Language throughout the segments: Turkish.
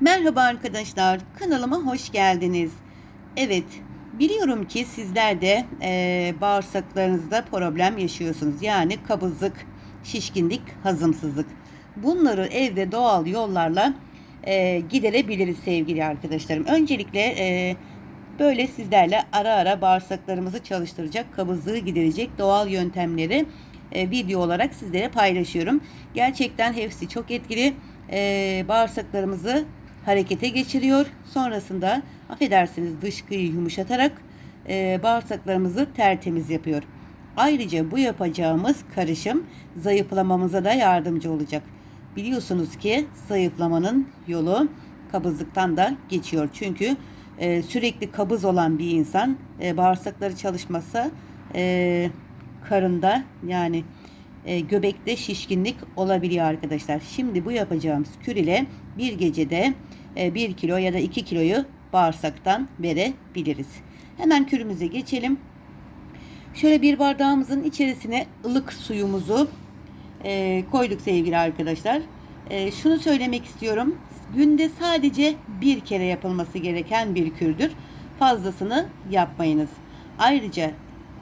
Merhaba arkadaşlar, kanalıma hoş geldiniz. Evet, biliyorum ki sizler de eee, bağırsaklarınızda problem yaşıyorsunuz. Yani kabızlık, şişkinlik, hazımsızlık. Bunları evde doğal yollarla eee, giderebiliriz sevgili arkadaşlarım. Öncelikle eee, böyle sizlerle ara ara bağırsaklarımızı çalıştıracak, kabızlığı giderecek doğal yöntemleri e, video olarak sizlere paylaşıyorum. Gerçekten hepsi çok etkili. E, bağırsaklarımızı harekete geçiriyor. Sonrasında affedersiniz dışkıyı yumuşatarak e, bağırsaklarımızı tertemiz yapıyor. Ayrıca bu yapacağımız karışım zayıflamamıza da yardımcı olacak. Biliyorsunuz ki zayıflamanın yolu kabızlıktan da geçiyor. Çünkü e, sürekli kabız olan bir insan e, bağırsakları çalışmazsa e, karında yani e, göbekte şişkinlik olabiliyor arkadaşlar. Şimdi bu yapacağımız kür ile bir gecede e, 1 kilo ya da 2 kiloyu bağırsaktan verebiliriz. Hemen kürümüze geçelim. Şöyle bir bardağımızın içerisine ılık suyumuzu e, koyduk sevgili arkadaşlar. E, şunu söylemek istiyorum. Günde sadece bir kere yapılması gereken bir kürdür. Fazlasını yapmayınız. Ayrıca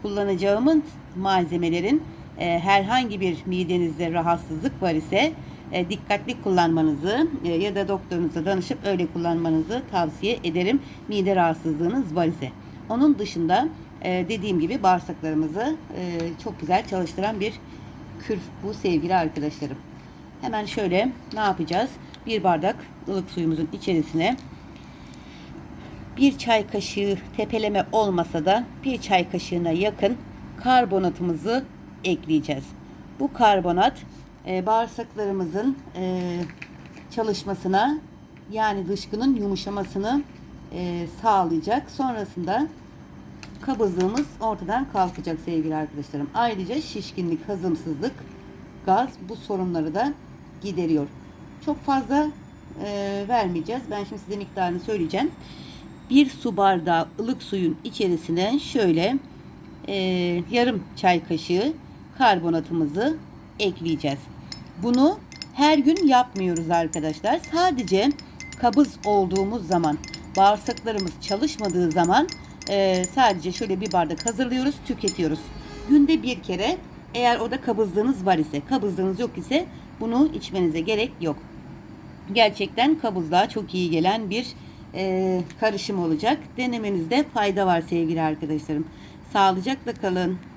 kullanacağımız malzemelerin e, herhangi bir midenizde rahatsızlık var ise e, dikkatli kullanmanızı e, ya da doktorunuza danışıp öyle kullanmanızı tavsiye ederim. Mide rahatsızlığınız var ise. Onun dışında dediğim gibi bağırsaklarımızı çok güzel çalıştıran bir kür bu sevgili arkadaşlarım. Hemen şöyle ne yapacağız? Bir bardak ılık suyumuzun içerisine bir çay kaşığı tepeleme olmasa da bir çay kaşığına yakın karbonatımızı ekleyeceğiz. Bu karbonat e, bağırsaklarımızın e, çalışmasına yani dışkının yumuşamasını e, sağlayacak. Sonrasında kabızlığımız ortadan kalkacak sevgili arkadaşlarım. Ayrıca şişkinlik, hazımsızlık, gaz bu sorunları da gideriyor. Çok fazla e, vermeyeceğiz. Ben şimdi size miktarını söyleyeceğim. Bir su bardağı ılık suyun içerisine şöyle e, yarım çay kaşığı karbonatımızı ekleyeceğiz. Bunu her gün yapmıyoruz arkadaşlar. Sadece kabız olduğumuz zaman, bağırsaklarımız çalışmadığı zaman e, sadece şöyle bir bardak hazırlıyoruz, tüketiyoruz. Günde bir kere eğer orada kabızlığınız var ise, kabızlığınız yok ise bunu içmenize gerek yok. Gerçekten kabızlığa çok iyi gelen bir e, karışım olacak. Denemenizde fayda var sevgili arkadaşlarım. Sağlıcakla kalın.